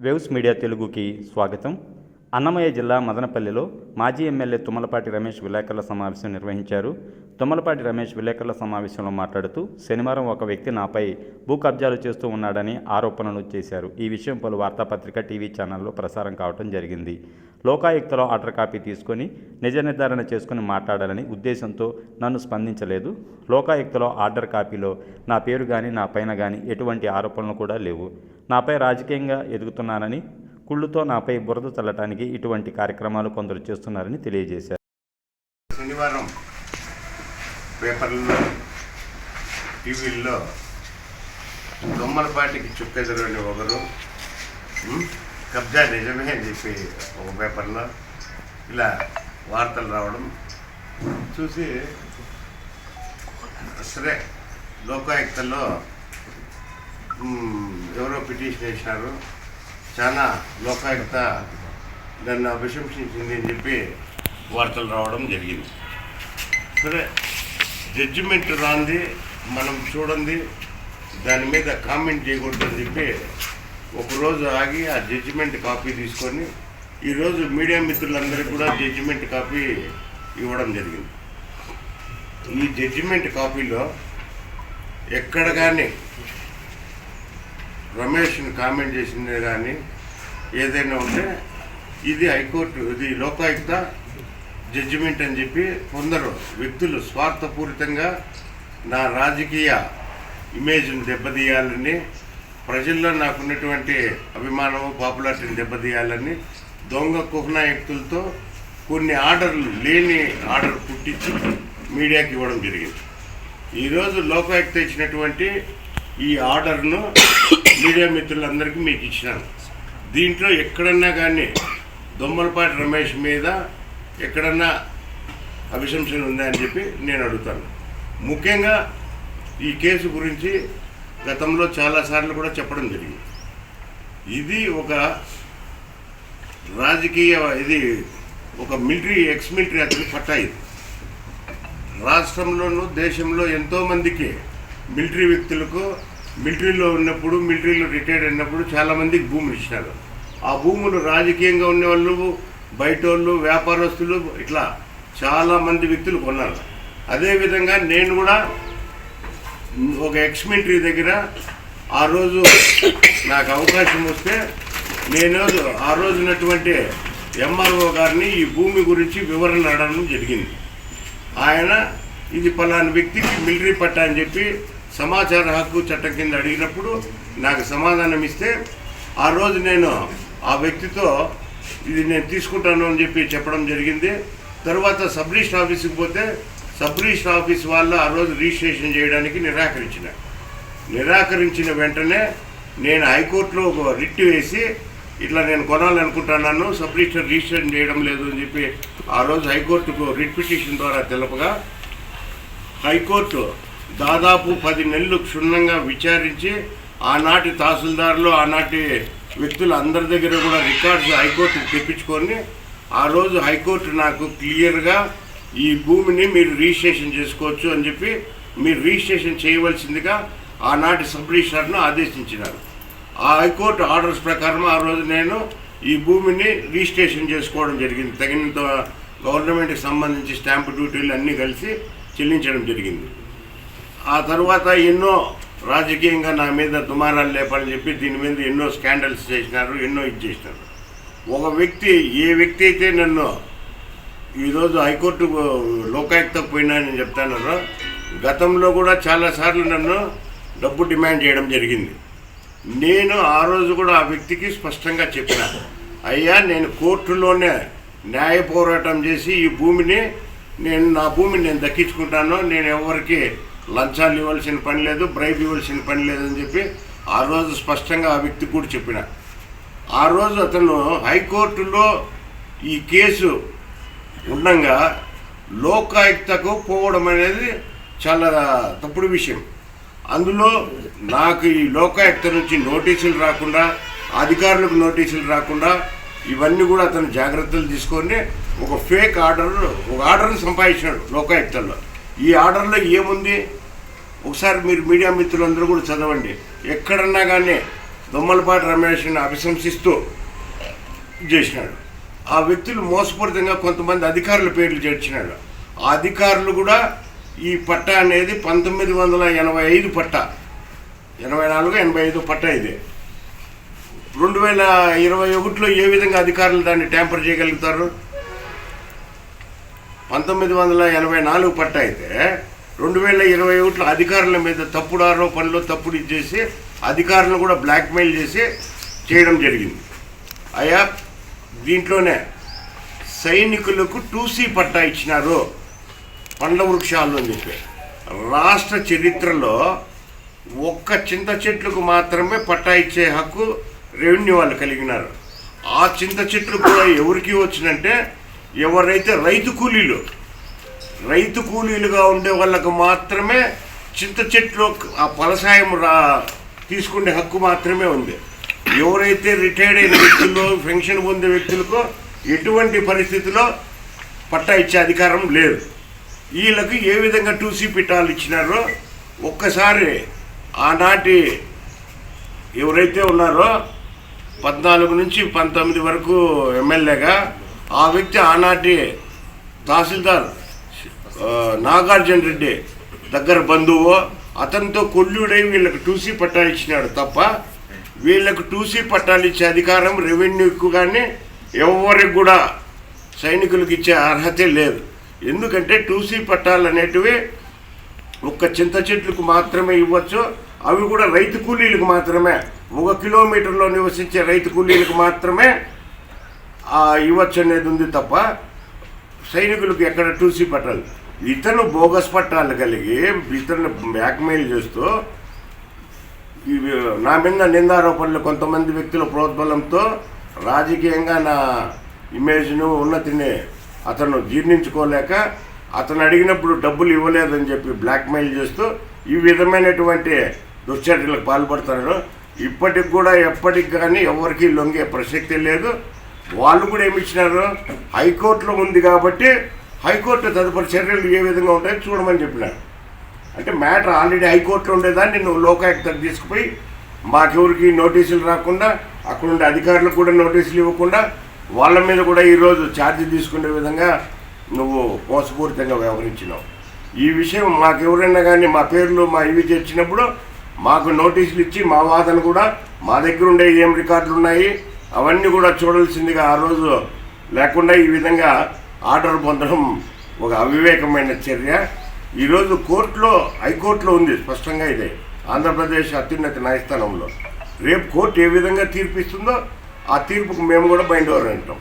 Waves media తెలుగుకి స్వాగతం అన్నమయ్య జిల్లా మదనపల్లిలో మాజీ ఎమ్మెల్యే తుమ్మలపాటి రమేష్ విలేకరుల సమావేశం నిర్వహించారు. తుమ్మలపాటి రమేష్ విలేకరుల సమావేశంలో మాట్లాడుతూ శనివారం ఒక వ్యక్తి నాపై భూ కబ్జాలు చేస్తూ ఉన్నాడని ఆరోపణలు చేశారు. ఈ విషయం పలు వార్తాపత్రిక టీవీ ఛానల్లో ప్రసారం కావడం జరిగింది. లోకాయుక్తలో ఆర్డర్ కాపీ తీసుకొని నిజ నిర్ధారణ చేసుకుని మాట్లాడాలని ఉద్దేశంతో నన్ను స్పందించలేదు. లోకాయుక్తలో ఆర్డర్ కాపీలో నా పేరు కానీ నా పైన కానీ ఎటువంటి ఆరోపణలు కూడా లేవు. నాపై రాజకీయంగా ఎదుగుతున్నానని కుళ్ళుతో నాపై బురద చల్లటానికి ఇటువంటి కార్యక్రమాలు కొందరు చేస్తున్నారని తెలియజేశారు. శనివారం పేపర్లలో టీవీల్లో దొమ్మలపాటికి చుక్కెదరని ఒకరు కబ్జా నిజమే అని చెప్పి ఒక పేపర్లో ఇలా వార్తలు రావడం చూసి సరే లోకాయుక్తలో ఎవరో పిటిషన్ వేసినారు చాలా లోకాయుక్త నన్ను అభిశంసించింది అని చెప్పి వార్తలు రావడం జరిగింది. సరే జడ్జిమెంట్ రాంది మనం చూడండి దాని మీద కామెంట్ చేయకూడదని చెప్పి ఒకరోజు ఆగి ఆ జడ్జిమెంట్ కాపీ తీసుకొని ఈరోజు మీడియా మిత్రులందరికీ కూడా జడ్జిమెంట్ కాపీ ఇవ్వడం జరిగింది. ఈ జడ్జిమెంట్ కాపీలో ఎక్కడ కానీ రమేష్ని కామెంట్ చేసిందే కానీ ఏదైనా ఉంటే ఇది హైకోర్టు ఇది లోకాయుక్త జడ్జిమెంట్ అని చెప్పి కొందరు వ్యక్తులు స్వార్థపూరితంగా నా రాజకీయ ఇమేజ్ని దెబ్బతీయాలని ప్రజల్లో నాకున్నటువంటి అభిమానము పాపులారిటీని దెబ్బతీయాలని దొంగ కుహనా వ్యక్తులతో కొన్ని ఆర్డర్లు లేని ఆర్డర్ పుట్టించి మీడియాకి ఇవ్వడం జరిగింది. ఈరోజు లోకాయుక్త ఇచ్చినటువంటి ఈ ఆర్డర్ను మీడియా మిత్రులందరికీ మీకు ఇచ్చినాను. దీంట్లో ఎక్కడన్నా కానీ దొమ్మలపాటి రమేష్ మీద ఎక్కడన్నా అభిశంసన ఉందా అని చెప్పి నేను అడుగుతాను. ముఖ్యంగా ఈ కేసు గురించి గతంలో చాలాసార్లు కూడా చెప్పడం జరిగింది. ఇది ఒక రాజకీయ ఇది ఒక మిలిటరీ ఎక్స్ మిలిటరీ అతని పట్టా ఇది. రాష్ట్రంలోనూ దేశంలో ఎంతోమందికి మిలిటరీ వ్యక్తులకు మిలిటరీలో ఉన్నప్పుడు మిలిటరీలో రిటైర్డ్ అయినప్పుడు చాలామందికి భూములు ఇచ్చినారు. ఆ భూములు రాజకీయంగా ఉన్నవాళ్ళు బయట వాళ్ళు వ్యాపారస్తులు ఇట్లా చాలా మంది వ్యక్తులు కొన్నారు. అదేవిధంగా నేను కూడా ఒక ఎక్స్ మిలిటరీ దగ్గర ఆ రోజు నాకు అవకాశం వస్తే నేను ఆ రోజునటువంటి ఎంఆర్ఓ గారిని ఈ భూమి గురించి వివరణ అడగడం జరిగింది. ఆయన ఇది పలానా వ్యక్తికి మిలిటరీ పట్టా అని చెప్పి సమాచార హక్కు చట్టం కింద అడిగినప్పుడు నాకు సమాధానం ఇస్తే ఆ రోజు నేను ఆ వ్యక్తితో ఇది నేను తీసుకుంటాను అని చెప్పి చెప్పడం జరిగింది. తర్వాత సబ్ రిజిస్టర్ ఆఫీస్కి పోతే సబ్ రిజిస్టర్ ఆఫీస్ వాళ్ళు ఆ రోజు రిజిస్ట్రేషన్ చేయడానికి నిరాకరించిన. నిరాకరించిన వెంటనే నేను హైకోర్టులో ఒక రిట్ వేసి ఇట్లా నేను కొనాలనుకుంటున్నాను సబ్ రిజిస్టర్ రిజిస్ట్రేషన్ చేయడం లేదు అని చెప్పి ఆ రోజు హైకోర్టుకు రిట్ పిటిషన్ ద్వారా తెలపగా హైకోర్టు దాదాపు పది నెలలు క్షుణ్ణంగా విచారించి ఆనాటి తహసీల్దారులు ఆనాటి వ్యక్తులు అందరి దగ్గర కూడా రికార్డ్స్ హైకోర్టుకు తెప్పించుకొని ఆ రోజు హైకోర్టు నాకు క్లియర్గా ఈ భూమిని మీరు రిజిస్ట్రేషన్ చేసుకోవచ్చు అని చెప్పి మీరు రిజిస్ట్రేషన్ చేయవలసిందిగా ఆనాటి సబ్ రిజిస్ట్రార్ను ఆదేశించినారు. ఆ హైకోర్టు ఆర్డర్స్ ప్రకారం ఆ రోజు నేను ఈ భూమిని రిజిస్ట్రేషన్ చేసుకోవడం జరిగింది. తగినంత గవర్నమెంట్కి సంబంధించి స్టాంపు డ్యూటీలు అన్నీ కలిసి చెల్లించడం జరిగింది. ఆ తర్వాత ఎన్నో రాజకీయంగా నా మీద దుమారాలు లేపని చెప్పి దీని మీద ఎన్నో స్కాండల్స్ చేసినారు ఎన్నో ఇది చేసినారు. ఒక వ్యక్తి ఏ వ్యక్తి అయితే నన్ను ఈరోజు హైకోర్టు లోకాయుక్తకు పోయినానని చెప్తున్నారో గతంలో కూడా చాలాసార్లు నన్ను డబ్బు డిమాండ్ చేయడం జరిగింది. నేను ఆ రోజు కూడా ఆ వ్యక్తికి స్పష్టంగా చెప్పిన అయ్యా నేను కోర్టులోనే న్యాయ పోరాటం చేసి ఈ భూమిని నేను నా భూమిని నేను దక్కించుకుంటాను నేను ఎవరికి లంచాలు ఇవ్వాల్సిన పని లేదు బ్రైబ్ ఇవ్వాల్సిన పని లేదని చెప్పి ఆ రోజు స్పష్టంగా ఆ వ్యక్తి కూడా చెప్పిన. ఆ రోజు అతను హైకోర్టులో ఈ కేసు ఉండగా లోకాయుక్తకు పోవడం అనేది చాలా తప్పుడు విషయం. అందులో నాకు ఈ లోకాయుక్త నుంచి నోటీసులు రాకుండా అధికారులకు నోటీసులు రాకుండా ఇవన్నీ కూడా అతను జాగ్రత్తలు తీసుకొని ఒక ఫేక్ ఆర్డర్ ఒక ఆర్డర్ని సంపాదించినాడు లోకాయుక్తల్లో. ఈ ఆర్డర్లో ఏముంది? ఒకసారి మీరు మీడియా మిత్రులందరూ కూడా చదవండి. ఎక్కడన్నా కానీ దొమ్మలపాటి రమేష్ని అభిశంసిస్తూ చేసినాడు. ఆ వ్యక్తులు మోసపూరితంగా కొంతమంది అధికారుల పేర్లు చేర్చినాడు. ఆ అధికారులు కూడా ఈ పట్ట అనేది పంతొమ్మిది వందల ఎనభై ఐదు పట్ట. ఎనభై నాలుగు ఎనభై ఐదు పట్ట ఇది. రెండు వేల ఇరవై ఒకటిలో ఏ విధంగా అధికారులు దాన్ని ట్యాంపర్ చేయగలుగుతారు? పంతొమ్మిది వందల ఎనభై నాలుగు పట్ట అయితే రెండు వేల ఇరవై ఒకటిలో అధికారుల మీద తప్పుడు ఆరోపణలు తప్పుడు ఇచ్చేసి అధికారులను కూడా బ్లాక్మెయిల్ చేసి చేయడం జరిగింది. అయ్యా దీంట్లోనే సైనికులకు టూసీ పట్టా ఇచ్చినారు పండ్ల వృక్షాలు అని చెప్పి. రాష్ట్ర చరిత్రలో ఒక్క చింత చెట్లకు మాత్రమే పట్టా ఇచ్చే హక్కు రెవెన్యూ వాళ్ళు కలిగినారు. ఆ చింత చెట్లు కూడా ఎవరికి వచ్చినంటే ఎవరైతే రైతు కూలీలు రైతు కూలీలుగా ఉండే వాళ్ళకు మాత్రమే చింత చెట్లు ఆ ఫలసాయం రా తీసుకునే హక్కు మాత్రమే ఉంది. ఎవరైతే రిటైర్డ్ అయిన వ్యక్తులు పెన్షన్ పొందే వ్యక్తులకు ఎటువంటి పరిస్థితిలో పట్టా ఇచ్చే అధికారం లేదు. వీళ్ళకి ఏ విధంగా టూసీ పిట్టాలు ఇచ్చినారో ఒక్కసారి ఆనాటి ఎవరైతే ఉన్నారో పద్నాలుగు నుంచి పంతొమ్మిది వరకు ఎమ్మెల్యేగా ఆ వ్యక్తి ఆనాటి తహసీల్దార్ నాగార్జున రెడ్డి దగ్గర బంధువు అతనితో కొల్లుడై వీళ్ళకి టూసీ పట్టాలు ఇచ్చినాడు తప్ప వీళ్ళకు టూసీ పట్టాలు ఇచ్చే అధికారం రెవెన్యూకు కానీ ఎవరికి కూడా సైనికులకు ఇచ్చే అర్హతే లేదు. ఎందుకంటే టూసీ పట్టాలు అనేటివి ఒక్క చింత చెట్లకు మాత్రమే ఇవ్వచ్చు అవి కూడా రైతు కూలీలకు మాత్రమే. ఒక కిలోమీటర్లో నివసించే రైతు కూలీలకు మాత్రమే ఇవ్వచ్చు అనేది ఉంది తప్ప సైనికులకు ఎక్కడ టూసీ పట్టాలి? ఇతను బోగస్ పట్టాలు కలిగి ఇతరులు బ్లాక్మెయిల్ చేస్తూ ఇవి నా మీద నిందారోపణలు కొంతమంది వ్యక్తుల ప్రోద్బలంతో రాజకీయంగా నా ఇమేజ్ను ఉన్నతిని అతను జీర్ణించుకోలేక అతను అడిగినప్పుడు డబ్బులు ఇవ్వలేదని చెప్పి బ్లాక్మెయిల్ చేస్తూ ఈ విధమైనటువంటి దుశ్చర్యలకు పాల్పడుతున్నారు. ఇప్పటికి కూడా ఎప్పటికి కానీ ఎవరికి లొంగే ప్రసక్తి లేదు. వాళ్ళు కూడా ఏమి ఇచ్చినారు? హైకోర్టులో ఉంది కాబట్టి హైకోర్టు తదుపరి చర్యలు ఏ విధంగా ఉంటాయో చూడమని చెప్పినాడు. అంటే మ్యాటర్ ఆల్రెడీ హైకోర్టులో ఉండేదాన్ని నువ్వు లోకాయుక్తకు తీసుకుపోయి మాకెవరికి నోటీసులు రాకుండా అక్కడ ఉండే అధికారులకు కూడా నోటీసులు ఇవ్వకుండా వాళ్ళ మీద కూడా ఈరోజు ఛార్జ్ తీసుకునే విధంగా నువ్వు మోసపూరితంగా వ్యవహరించినావు. ఈ విషయం మాకెవరైనా కానీ మా పేర్లు మా ఇవి తెచ్చినప్పుడు మాకు నోటీసులు ఇచ్చి మా వాదన కూడా మా దగ్గర ఉండే ఏం రికార్డులు ఉన్నాయి అవన్నీ కూడా చూడాల్సిందిగా ఆ రోజు లేకుండా ఈ విధంగా ఆర్డర్ పొందడం ఒక అవివేకమైన చర్య. ఈరోజు కోర్టులో హైకోర్టులో ఉంది స్పష్టంగా ఇదే. ఆంధ్రప్రదేశ్ అత్యున్నత న్యాయస్థానంలో. రేపు కోర్టు ఏ విధంగా తీర్పిస్తుందో ఆ తీర్పుకు మేము కూడా బయట అంటాం